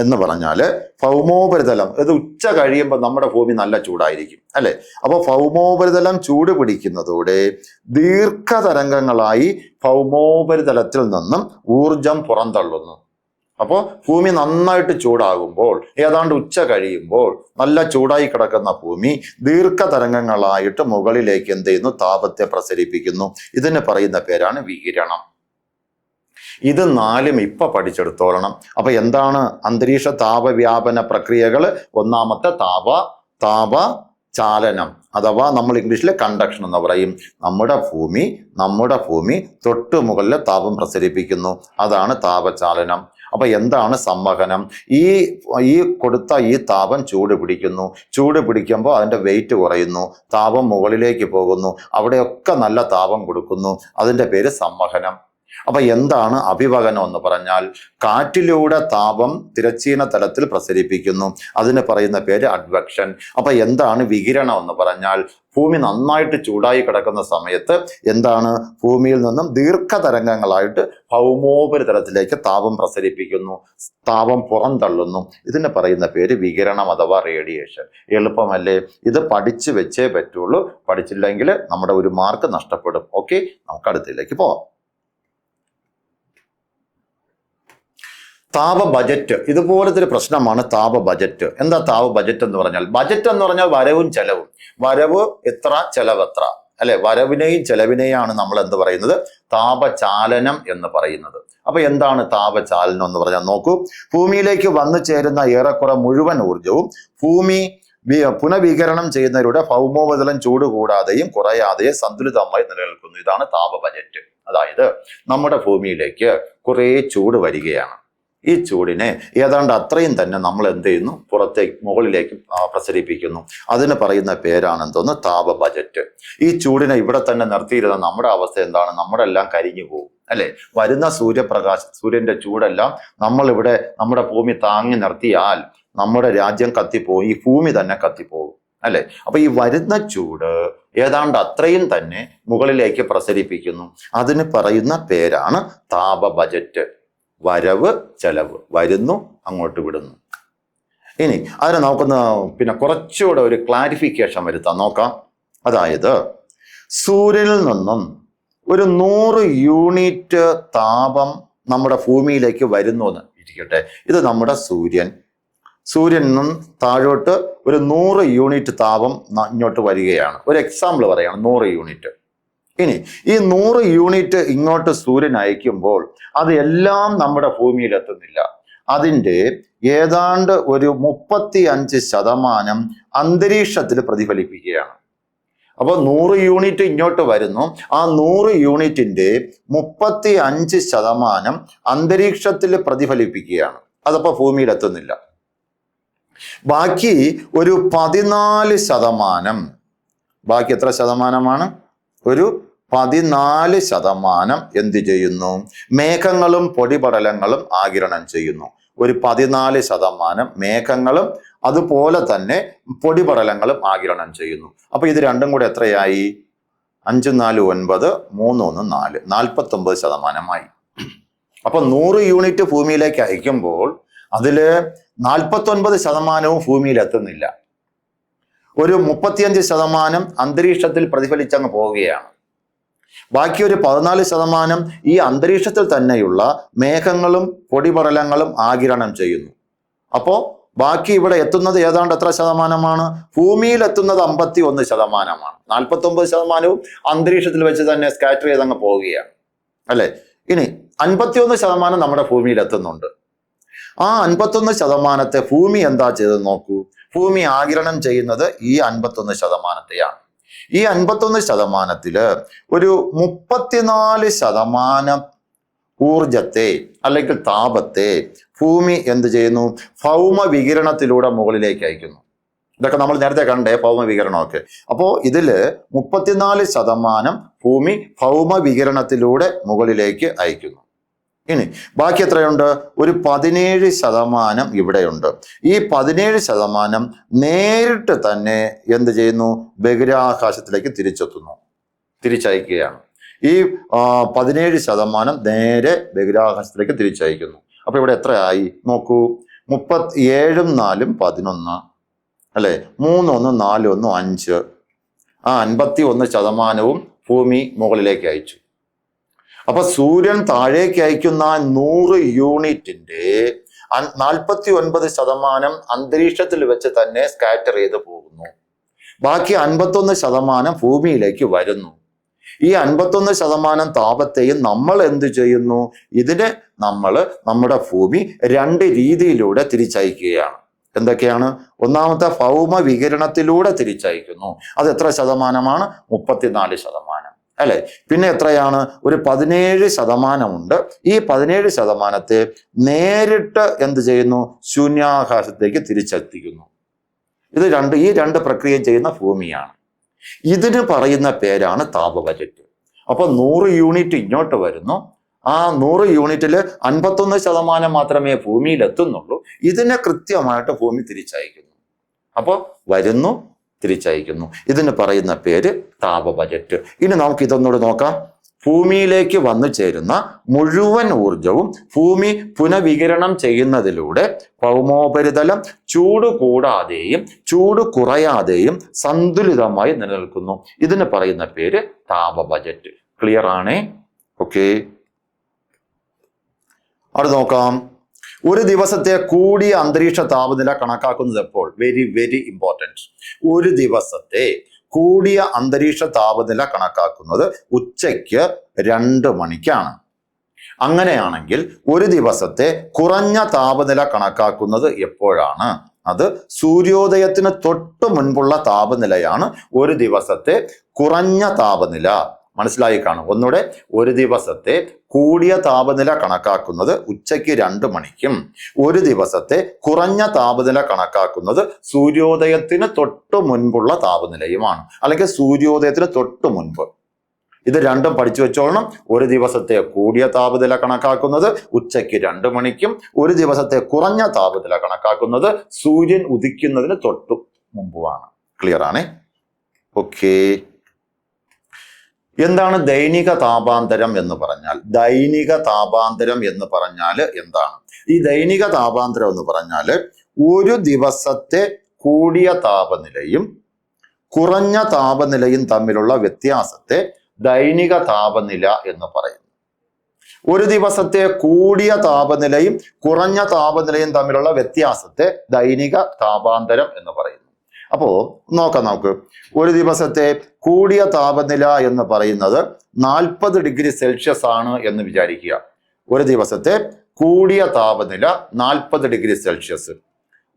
Speaker 1: എന്ന് പറഞ്ഞാൽ ഭൗമോപരിതലം. ഇത് ഉച്ച കഴിയുമ്പോൾ നമ്മുടെ ഭൂമി നല്ല ചൂടായിരിക്കും അല്ലെ? അപ്പോൾ ഭൗമോപരിതലം ചൂട് പിടിക്കുന്നതോടെ ദീർഘതരംഗങ്ങളായി ഭൗമോപരിതലത്തിൽ നിന്നും ഊർജം പുറന്തള്ളുന്നു. അപ്പോൾ ഭൂമി നന്നായിട്ട് ചൂടാകുമ്പോൾ ഏതാണ്ട് ഉച്ച കഴിയുമ്പോൾ നല്ല ചൂടായി കിടക്കുന്ന ഭൂമി ദീർഘതരംഗങ്ങളായിട്ട് മുകളിലേക്ക് എന്ത് ചെയ്യുന്നു? താപത്തെ പ്രസരിപ്പിക്കുന്നു. ഇതിന് പറയുന്ന പേരാണ് വികിരണം. ഇത് നാലും ഇപ്പൊ പഠിച്ചെടുത്തോളണം. അപ്പൊ എന്താണ് അന്തരീക്ഷ താപവ്യാപന പ്രക്രിയകൾ? ഒന്നാമത്തെ താപ താപ ചാലനം അഥവാ നമ്മൾ ഇംഗ്ലീഷിൽ കണ്ടക്ഷൻ എന്ന് പറയും. നമ്മുടെ ഭൂമി നമ്മുടെ ഭൂമി തൊട്ട് താപം പ്രസരിപ്പിക്കുന്നു. അതാണ് താപചാലനം. അപ്പൊ എന്താണ് സമ്മഹനം? ഈ ഈ കൊടുത്ത ഈ താപം ചൂട് പിടിക്കുന്നു. ചൂട് പിടിക്കുമ്പോൾ അതിന്റെ വെയിറ്റ് കുറയുന്നു. താപം മുകളിലേക്ക് പോകുന്നു. അവിടെയൊക്കെ നല്ല താപം കൊടുക്കുന്നു. അതിന്റെ പേര് സംവഹനം അപ്പൊ എന്താണ് അഭിവഹനം എന്ന് പറഞ്ഞാൽ കാറ്റിലൂടെ താപം തിരച്ചീന തലത്തിൽ പ്രസരിപ്പിക്കുന്നു. അതിന് പറയുന്ന പേര് അഡ്വക്ഷൻ അപ്പൊ എന്താണ് വികിരണം എന്ന് പറഞ്ഞാൽ ഭൂമി നന്നായിട്ട് ചൂടായി കിടക്കുന്ന സമയത്ത് എന്താണ്? ഭൂമിയിൽ നിന്നും ദീർഘതരംഗങ്ങളായിട്ട് ഭൗമോപരിതലത്തിലേക്ക് താപം പ്രസരിപ്പിക്കുന്നു. താപം പുറന്തള്ളുന്നു ഇതിന് പറയുന്ന പേര് വികിരണം അഥവാ റേഡിയേഷൻ എളുപ്പമല്ലേ? ഇത് പഠിച്ചു വെച്ചേ പറ്റുള്ളൂ. പഠിച്ചില്ലെങ്കിൽ നമ്മുടെ ഒരു മാർക്ക് നഷ്ടപ്പെടും. ഓക്കെ നമുക്ക് അടുത്തിലേക്ക് പോവാം. താപ ബജറ്റ്. ഇതുപോലത്തെ ഒരു പ്രശ്നമാണ് താപ ബജറ്റ്. എന്താ താപ ബജറ്റ് എന്ന് പറഞ്ഞാൽ? ബജറ്റ് എന്ന് പറഞ്ഞാൽ വരവും ചെലവും. വരവ് എത്ര ചെലവ് എത്ര അല്ലെ? വരവിനെയും ചെലവിനെയാണ് നമ്മൾ എന്ത് പറയുന്നത്? താപചാലനം എന്ന് പറയുന്നത്. അപ്പൊ എന്താണ് താപചാലനം എന്ന് പറഞ്ഞാൽ? നോക്കൂ ഭൂമിയിലേക്ക് വന്നു ചേരുന്ന ഏറെക്കുറെ മുഴുവൻ ഊർജവും ഭൂമി പുനവികരണം ചെയ്യുന്നതിലൂടെ ഭൗമോപതലം ചൂട് കൂടാതെയും കുറയാതെയും സന്തുലിതമായി നിലനിൽക്കുന്നു. ഇതാണ് താപ ബജറ്റ്. അതായത് നമ്മുടെ ഭൂമിയിലേക്ക് കുറേ ചൂട് വരികയാണ്. ഈ ചൂടിനെ ഏതാണ്ട് അത്രയും തന്നെ നമ്മൾ എന്ത് ചെയ്യുന്നു? പുറത്തേക്ക് മുകളിലേക്ക് പ്രസരിപ്പിക്കുന്നു. അതിന് പറയുന്ന പേരാണ് എന്തോന്ന് താപ ബജറ്റ്. ഈ ചൂടിനെ ഇവിടെ തന്നെ നിർത്തിയിരുന്ന നമ്മുടെ അവസ്ഥ എന്താണ്? നമ്മുടെ എല്ലാം കരിഞ്ഞു പോകും അല്ലെ? വരുന്ന സൂര്യപ്രകാശം സൂര്യന്റെ ചൂടെല്ലാം നമ്മളിവിടെ നമ്മുടെ ഭൂമി താങ്ങി നിർത്തിയാൽ നമ്മുടെ രാജ്യം കത്തിപ്പോവും ഈ ഭൂമി തന്നെ കത്തിപ്പോകും അല്ലെ? അപ്പൊ ഈ വരുന്ന ചൂട് ഏതാണ്ട് അത്രയും തന്നെ മുകളിലേക്ക് പ്രസരിപ്പിക്കുന്നു. അതിന് പറയുന്ന പേരാണ് താപ ബജറ്റ്. വരവ് ചെലവ്. വരുന്നു അങ്ങോട്ട് വിടുന്നു. ഇനി അതിനെ നമുക്കൊന്ന് പിന്നെ കുറച്ചുകൂടെ ഒരു ക്ലാരിഫിക്കേഷൻ വരുത്താം നോക്കാം. അതായത് സൂര്യനിൽ നിന്നും ഒരു നൂറ് യൂണിറ്റ് താപം നമ്മുടെ ഭൂമിയിലേക്ക് വരുന്നു എന്ന് ഇരിക്കട്ടെ. ഇത് നമ്മുടെ സൂര്യൻ. സൂര്യനിൽ നിന്നും താഴോട്ട് ഒരു നൂറ് യൂണിറ്റ് താപം ഇങ്ങോട്ട് വരികയാണ്. ഒരു എക്സാമ്പിൾ പറയാണ് നൂറ് യൂണിറ്റ് ഇനി ഈ നൂറ് യൂണിറ്റ് ഇങ്ങോട്ട് സൂര്യൻ അയക്കുമ്പോൾ അത് എല്ലാം നമ്മുടെ ഭൂമിയിൽ എത്തുന്നില്ല. അതിന്റെ ഏതാണ്ട് ഒരു മുപ്പത്തി അഞ്ച് ശതമാനം അന്തരീക്ഷത്തിൽ പ്രതിഫലിപ്പിക്കുകയാണ്. അപ്പോൾ നൂറ് യൂണിറ്റ് ഇങ്ങോട്ട് വരുന്നു. ആ നൂറ് യൂണിറ്റിന്റെ മുപ്പത്തി അഞ്ച് ശതമാനം അന്തരീക്ഷത്തിൽ പ്രതിഫലിപ്പിക്കുകയാണ്. ഭൂമിയിൽ എത്തുന്നില്ല. ബാക്കി ഒരു പതിനാല് ശതമാനം. ബാക്കി എത്ര ശതമാനമാണ്? ഒരു പതിനാല് ശതമാനം എന്ത് ചെയ്യുന്നു? മേഘങ്ങളും പൊടിപടലങ്ങളും ആകിരണം ചെയ്യുന്നു. ഒരു പതിനാല് ശതമാനം മേഘങ്ങളും അതുപോലെ തന്നെ പൊടിപടലങ്ങളും ആകിരണം ചെയ്യുന്നു. അപ്പൊ ഇത് രണ്ടും കൂടെ എത്രയായി? അഞ്ച് നാല് ഒൻപത് മൂന്ന് ഒന്ന് നാല്. നാൽപ്പത്തൊമ്പത് ശതമാനമായി. അപ്പൊ നൂറ് യൂണിറ്റ് ഭൂമിയിലേക്ക് അയക്കുമ്പോൾ അതിൽ നാൽപ്പത്തൊൻപത് ശതമാനവും ഭൂമിയിൽ എത്തുന്നില്ല. ഒരു മുപ്പത്തിയഞ്ച് ശതമാനം അന്തരീക്ഷത്തിൽ പ്രതിഫലിച്ചങ്ങ് പോവുകയാണ്. ബാക്കി ഒരു പതിനാല് ശതമാനം ഈ അന്തരീക്ഷത്തിൽ തന്നെയുള്ള മേഘങ്ങളും പൊടിപടലങ്ങളും ആകിരണം ചെയ്യുന്നു. അപ്പോൾ ബാക്കി ഇവിടെ എത്തുന്നത് ഏതാണ്ട് എത്ര ശതമാനമാണ്? ഭൂമിയിൽ എത്തുന്നത് അമ്പത്തി ഒന്ന് ശതമാനമാണ്. നാൽപ്പത്തി ഒമ്പത് ശതമാനവും അന്തരീക്ഷത്തിൽ വെച്ച് തന്നെ സ്കാറ്റർ ചെയ്തങ്ങ് പോവുകയാണ്. അല്ലേ? ഇനി അൻപത്തിയൊന്ന് ശതമാനം നമ്മുടെ ഭൂമിയിൽ എത്തുന്നുണ്ട് ആ അൻപത്തൊന്ന് ശതമാനത്തെ ഭൂമി എന്താ ചെയ്തത് നോക്കൂ. ഭൂമി ആകിരണം ചെയ്യുന്നത് ഈ അൻപത്തൊന്ന് ശതമാനത്തെയാണ്. ഈ അൻപത്തൊന്ന് ശതമാനത്തിൽ ഒരു മുപ്പത്തിനാല് ശതമാനം ഊർജത്തെ അല്ലെങ്കിൽ താപത്തെ ഭൂമി എന്ത് ചെയ്യുന്നു? ഭൗമ വികിരണത്തിലൂടെ മുകളിലേക്ക് അയക്കുന്നു. ഇതൊക്കെ നമ്മൾ നേരത്തെ കണ്ടേ ഭൗമ വികിരണമൊക്കെ. അപ്പോൾ ഇതിൽ മുപ്പത്തിനാല് ശതമാനം ഭൂമി ഭൗമ വികിരണത്തിലൂടെ മുകളിലേക്ക് അയക്കുന്നു. ഇനി ബാക്കി എത്രയുണ്ട്? ഒരു പതിനേഴ് ശതമാനം ഇവിടെയുണ്ട്. ഈ പതിനേഴ് ശതമാനം നേരിട്ട് തന്നെ എന്ത് ചെയ്യുന്നു? ബഹിരാകാശത്തിലേക്ക് തിരിച്ചെത്തുന്നു. തിരിച്ചയക്കുകയാണ്. ഈ പതിനേഴ് ശതമാനം നേരെ ബഹിരാകാശത്തിലേക്ക് തിരിച്ചയക്കുന്നു. അപ്പൊ ഇവിടെ എത്രയായി? നോക്കൂ. മുപ്പത്തി ഏഴും നാലും പതിനൊന്ന്. അല്ലെ? മൂന്നൊന്ന് നാലൊന്ന് അഞ്ച്. ആ അൻപത്തി ഒന്ന് ശതമാനവും ഭൂമി മുകളിലേക്ക് അയച്ചു. അപ്പൊ സൂര്യൻ താഴേക്ക് അയക്കുന്ന നൂറ് യൂണിറ്റിന്റെ നാൽപ്പത്തി ഒൻപത് ശതമാനം അന്തരീക്ഷത്തിൽ വെച്ച് തന്നെ സ്കാറ്റർ ചെയ്ത് പോകുന്നു. ബാക്കി അൻപത്തൊന്ന് ശതമാനം ഭൂമിയിലേക്ക് വരുന്നു. ഈ അൻപത്തൊന്ന് ശതമാനം താപത്തെയും നമ്മൾ എന്ത് ചെയ്യുന്നു? ഇതിനെ നമ്മൾ നമ്മുടെ ഭൂമി രണ്ട് രീതിയിലൂടെ തിരിച്ചയക്കുകയാണ്. എന്തൊക്കെയാണ്? ഒന്നാമത്തെ ഭൗമ വികിരണത്തിലൂടെ തിരിച്ചയക്കുന്നു. അത് എത്ര ശതമാനമാണ്? മുപ്പത്തിനാല് ശതമാനം. അല്ലെ? പിന്നെ എത്രയാണ്? ഒരു പതിനേഴ് ശതമാനമുണ്ട്. ഈ പതിനേഴ് ശതമാനത്തെ നേരിട്ട് എന്ത് ചെയ്യുന്നു? ശൂന്യാകാശത്തേക്ക് തിരിച്ചെത്തിക്കുന്നു. ഇത് രണ്ട് ഈ രണ്ട് പ്രക്രിയ ചെയ്യുന്ന ഭൂമിയാണ്. ഇതിന് പറയുന്ന പേരാണ് താപ ബജറ്റ് അപ്പൊ നൂറ് യൂണിറ്റ് ഇങ്ങോട്ട് വരുന്നു. ആ നൂറ് യൂണിറ്റിൽ അൻപത്തൊന്ന് ശതമാനം മാത്രമേ ഭൂമിയിൽ എത്തുന്നുള്ളൂ ഇതിനെ കൃത്യമായിട്ട് ഭൂമി തിരിച്ചയക്കുന്നു. അപ്പോൾ വരുന്നു തിരിച്ചയക്കുന്നു. ഇതിന് പറയുന്ന പേര് താപ ബജറ്റ്. ഇനി നമുക്ക് ഇതൊന്നുകൂടെ നോക്കാം. ഭൂമിയിലേക്ക് വന്നു ചേരുന്ന മുഴുവൻ ഊർജവും ഭൂമി പുനവികരണം ചെയ്യുന്നതിലൂടെ ഭൗമോപരിതലം ചൂട് കൂടാതെയും ചൂട് കുറയാതെയും സന്തുലിതമായി നിലനിൽക്കുന്നു. ഇതിന് പറയുന്ന പേര് താപ ബജറ്റ്. ക്ലിയർ ആണേ? ഓക്കെ അവിടെ നോക്കാം. ഒരു ദിവസത്തെ കൂടിയ അന്തരീക്ഷ താപനില കണക്കാക്കുന്നത് എപ്പോൾ? വെരി വെരി ഇമ്പോർട്ടന്റ് ഒരു ദിവസത്തെ കൂടിയ അന്തരീക്ഷ താപനില കണക്കാക്കുന്നത് ഉച്ചയ്ക്ക് രണ്ട് മണിക്കാണ്. അങ്ങനെയാണെങ്കിൽ ഒരു ദിവസത്തെ കുറഞ്ഞ താപനില കണക്കാക്കുന്നത് എപ്പോഴാണ്? അത് സൂര്യോദയത്തിന് തൊട്ട് മുൻപുള്ള താപനിലയാണ് ഒരു ദിവസത്തെ കുറഞ്ഞ താപനില. മനസ്സിലായി കാണും. ഒന്നുകൂടെ ഒരു ദിവസത്തെ കൂടിയ താപനില കണക്കാക്കുന്നത് ഉച്ചയ്ക്ക് രണ്ട് മണിക്കും ഒരു ദിവസത്തെ കുറഞ്ഞ താപനില കണക്കാക്കുന്നത് സൂര്യോദയത്തിന് തൊട്ട് മുൻപുള്ള താപനിലയുമാണ്. അല്ലെങ്കിൽ സൂര്യോദയത്തിന് തൊട്ട് മുൻപ്. ഇത് രണ്ടും പഠിച്ചു വെച്ചോളണം. ഒരു ദിവസത്തെ കൂടിയ താപനില കണക്കാക്കുന്നത് ഉച്ചയ്ക്ക് രണ്ട് മണിക്കും ഒരു ദിവസത്തെ കുറഞ്ഞ താപനില കണക്കാക്കുന്നത് സൂര്യൻ ഉദിക്കുന്നതിന് തൊട്ടു മുമ്പുമാണ്. ക്ലിയർ ആണേ? ഓക്കേ എന്താണ് ദൈനിക താപാന്തരം എന്ന് പറഞ്ഞാൽ? ദൈനിക താപാന്തരം എന്ന് പറഞ്ഞാൽ എന്താണ്? ഈ ദൈനിക താപാന്തരം എന്ന് പറഞ്ഞാൽ ഒരു ദിവസത്തെ കൂടിയ താപനിലയും കുറഞ്ഞ താപനിലയും തമ്മിലുള്ള വ്യത്യാസത്തെ ദൈനിക താപനില എന്ന് പറയുന്നു. ഒരു ദിവസത്തെ കൂടിയ താപനിലയും കുറഞ്ഞ താപനിലയും തമ്മിലുള്ള വ്യത്യാസത്തെ ദൈനിക താപാന്തരം എന്ന് പറയുന്നു. അപ്പോ നോക്കാം നമുക്ക്. ഒരു ദിവസത്തെ കൂടിയ താപനില എന്ന് പറയുന്നത് നാൽപ്പത് ഡിഗ്രി സെൽഷ്യസ് ആണ് എന്ന് വിചാരിക്കുക. ഒരു ദിവസത്തെ കൂടിയ താപനില നാൽപ്പത് ഡിഗ്രി സെൽഷ്യസ്.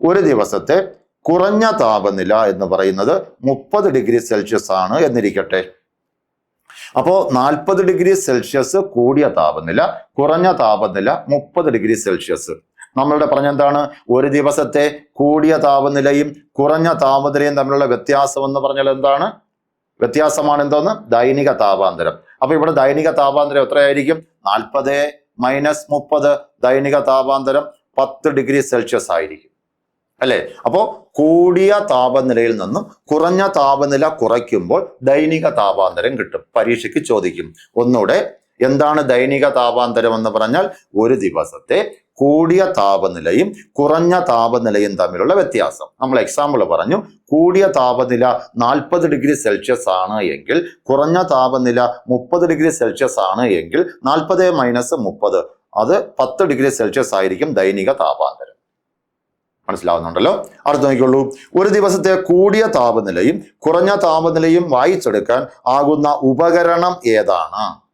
Speaker 1: ഒരു ദിവസത്തെ കുറഞ്ഞ താപനില എന്ന് പറയുന്നത് മുപ്പത് ഡിഗ്രി സെൽഷ്യസ് ആണ് എന്നിരിക്കട്ടെ. അപ്പോ നാൽപ്പത് ഡിഗ്രി സെൽഷ്യസ് കൂടിയ താപനില കുറഞ്ഞ താപനില മുപ്പത് ഡിഗ്രി സെൽഷ്യസ്. നമ്മളുടെ പറഞ്ഞ എന്താണ്? ഒരു ദിവസത്തെ കൂടിയ താപനിലയും കുറഞ്ഞ താപനിലയും തമ്മിലുള്ള വ്യത്യാസം എന്ന് പറഞ്ഞാൽ എന്താണ്? വ്യത്യാസമാണ് എന്തോന്ന്? ദൈനിക താപാന്തരം. അപ്പൊ ഇവിടെ ദൈനിക താപാന്തരം എത്രയായിരിക്കും? നാൽപ്പത് മൈനസ് മുപ്പത് ദൈനിക താപാന്തരം പത്ത് ഡിഗ്രി സെൽഷ്യസ് ആയിരിക്കും. അല്ലെ? അപ്പോ കൂടിയ താപനിലയിൽ നിന്നും കുറഞ്ഞ താപനില കുറയ്ക്കുമ്പോൾ ദൈനിക താപാന്തരം കിട്ടും. പരീക്ഷയ്ക്ക് ചോദിക്കും. ഒന്നുകൂടെ എന്താണ് ദൈനിക താപാന്തരം എന്ന് പറഞ്ഞാൽ ഒരു ദിവസത്തെ കൂടിയ താപനിലയും കുറഞ്ഞ താപനിലയും തമ്മിലുള്ള വ്യത്യാസം. നമ്മൾ എക്സാമ്പിൾ പറഞ്ഞു. കൂടിയ താപനില നാൽപ്പത് ഡിഗ്രി സെൽഷ്യസ് ആണ് എങ്കിൽ കുറഞ്ഞ താപനില മുപ്പത് ഡിഗ്രി സെൽഷ്യസ് ആണ് എങ്കിൽ നാൽപ്പത് മൈനസ് മുപ്പത് അത് പത്ത് ഡിഗ്രി സെൽഷ്യസ് ആയിരിക്കും ദൈനിക താപാന്തരം. മനസ്സിലാവുന്നുണ്ടല്ലോ? അടുത്ത് നോക്കിയുള്ളൂ ഒരു ദിവസത്തെ കൂടിയ താപനിലയും കുറഞ്ഞ താപനിലയും വായിച്ചെടുക്കാൻ ആകുന്ന ഉപകരണം ഏതാണ്?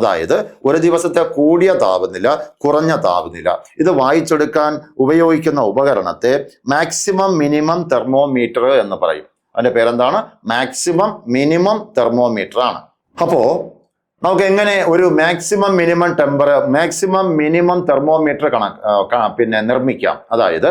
Speaker 1: അതായത് ഒരു ദിവസത്തെ കൂടിയ താപനില കുറഞ്ഞ താപനില. ഇത് വായിച്ചെടുക്കാൻ ഉപയോഗിക്കുന്ന ഉപകരണത്തെ മാക്സിമം മിനിമം തെർമോമീറ്റർ എന്ന് പറയും. അതിന്റെ പേരെന്താണ്? മാക്സിമം മിനിമം തെർമോമീറ്റർ ആണ്. അപ്പോ നമുക്ക് എങ്ങനെ ഒരു maximum minimum temper maximum minimum thermometer കണക്ക് പിന്നെ നിർമ്മിക്കാം. അതായത്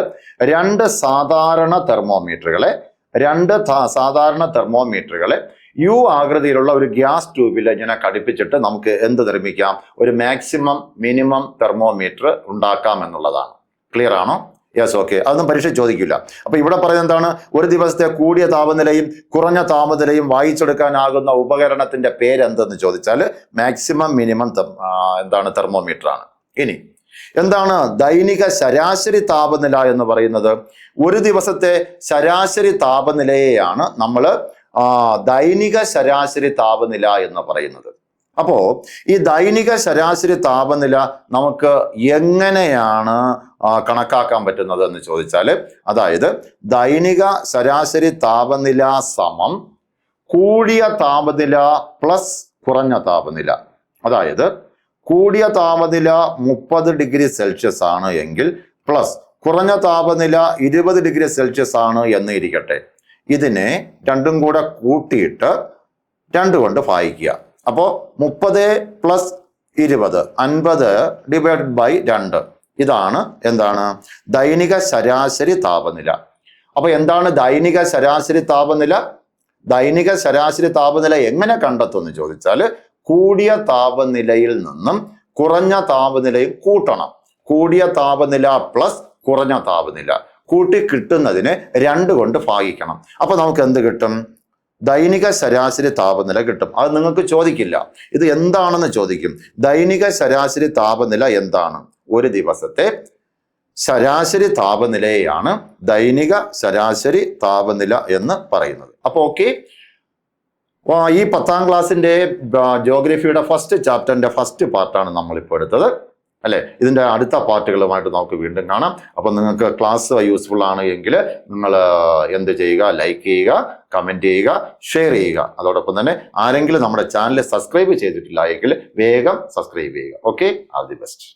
Speaker 1: രണ്ട് സാധാരണ തെർമോമീറ്ററുകളെ രണ്ട് സാധാരണ തെർമോമീറ്ററുകളെ യു ആകൃതിയിലുള്ള ഒരു ഗ്യാസ് ട്യൂബിൽ ഇങ്ങനെ ഘടിപ്പിച്ചിട്ട് നമുക്ക് എന്ത് നിർമ്മിക്കാം? ഒരു മാക്സിമം മിനിമം തെർമോമീറ്റർ ഉണ്ടാക്കാം എന്നുള്ളതാണ്. ക്ലിയർ ആണോ? യെസ് ഓക്കെ അതൊന്നും പരീക്ഷ ചോദിക്കില്ല. അപ്പൊ ഇവിടെ പറയുന്നത് എന്താണ്? ഒരു ദിവസത്തെ കൂടിയ താപനിലയും കുറഞ്ഞ താപനിലയും വായിച്ചെടുക്കാനാകുന്ന ഉപകരണത്തിന്റെ പേരെന്തെന്ന് ചോദിച്ചാൽ മാക്സിമം മിനിമം എന്താണ് തെർമോമീറ്റർ ആണ് ഇനി എന്താണ് ദൈനിക ശരാശരി താപനില എന്ന് പറയുന്നത്? ഒരു ദിവസത്തെ ശരാശരി താപനിലയെയാണ് നമ്മൾ ദൈനിക ശരാശരി താപനില എന്ന് പറയുന്നത്. അപ്പോൾ ഈ ദൈനിക ശരാശരി താപനില നമുക്ക് എങ്ങനെയാണ് കണക്കാക്കാൻ പറ്റുന്നത് എന്ന് ചോദിച്ചാൽ അതായത് ദൈനിക ശരാശരി താപനില സമം കൂടിയ താപനില പ്ലസ് കുറഞ്ഞ താപനില. അതായത് കൂടിയ താപനില മുപ്പത് ഡിഗ്രി സെൽഷ്യസ് ആണ് എങ്കിൽ പ്ലസ് കുറഞ്ഞ താപനില ഇരുപത് ഡിഗ്രി സെൽഷ്യസ് ആണ് എന്ന് ഇരിക്കട്ടെ ഇതിനെ രണ്ടും കൂടെ കൂട്ടിയിട്ട് രണ്ട് കൊണ്ട് ഭാഗിക്കുക. അപ്പോൾ മുപ്പത് പ്ലസ് ഇരുപത് അൻപത് ഡിവൈഡ് ബൈ രണ്ട്. ഇതാണ് എന്താണ്? ദൈനിക ശരാശരി താപനില. അപ്പോൾ എന്താണ് ദൈനിക ശരാശരി താപനില? ദൈനിക ശരാശരി താപനില എങ്ങനെ കണ്ടെത്തുമെന്ന് ചോദിച്ചാൽ കൂടിയ താപനിലയിൽ നിന്നും കുറഞ്ഞ താപനിലയും കൂട്ടണം. കൂടിയ താപനില പ്ലസ് കുറഞ്ഞ താപനില. കൂട്ടി കിട്ടുന്നതിന് രണ്ട് കൊണ്ട് ഭാഗിക്കണം. അപ്പൊ നമുക്ക് എന്ത് കിട്ടും? ദൈനിക ശരാശരി താപനില കിട്ടും. അത് നിങ്ങൾക്ക് ചോദിക്കില്ല. ഇത് എന്താണെന്ന് ചോദിക്കും. ദൈനിക ശരാശരി താപനില എന്താണ്? ഒരു ദിവസത്തെ ശരാശരി താപനിലയാണ് ദൈനിക ശരാശരി താപനില എന്ന് പറയുന്നത്. അപ്പൊ ഓക്കെ. ഈ പത്താം ക്ലാസ്സിന്റെ ജോഗ്രഫിയുടെ ഫസ്റ്റ് ചാപ്റ്ററിന്റെ ഫസ്റ്റ് പാർട്ടാണ് നമ്മളിപ്പോൾ എടുത്തത്. അല്ലെ? ഇതിന്റെ അടുത്ത പാർട്ടുകളുമായിട്ട് നമുക്ക് വീണ്ടും കാണാം. അപ്പൊ നിങ്ങൾക്ക് ക്ലാസ് യൂസ്ഫുൾ ആണ് എങ്കിൽ നിങ്ങൾ എന്ത് ചെയ്യുക? ലൈക്ക് ചെയ്യുക കമന്റ് ചെയ്യുക ഷെയർ ചെയ്യുക. അതോടൊപ്പം തന്നെ ആരെങ്കിലും നമ്മുടെ ചാനൽ സബ്സ്ക്രൈബ് ചെയ്തിട്ടില്ല എങ്കിൽ വേഗം സബ്സ്ക്രൈബ് ചെയ്യുക. Okay all the best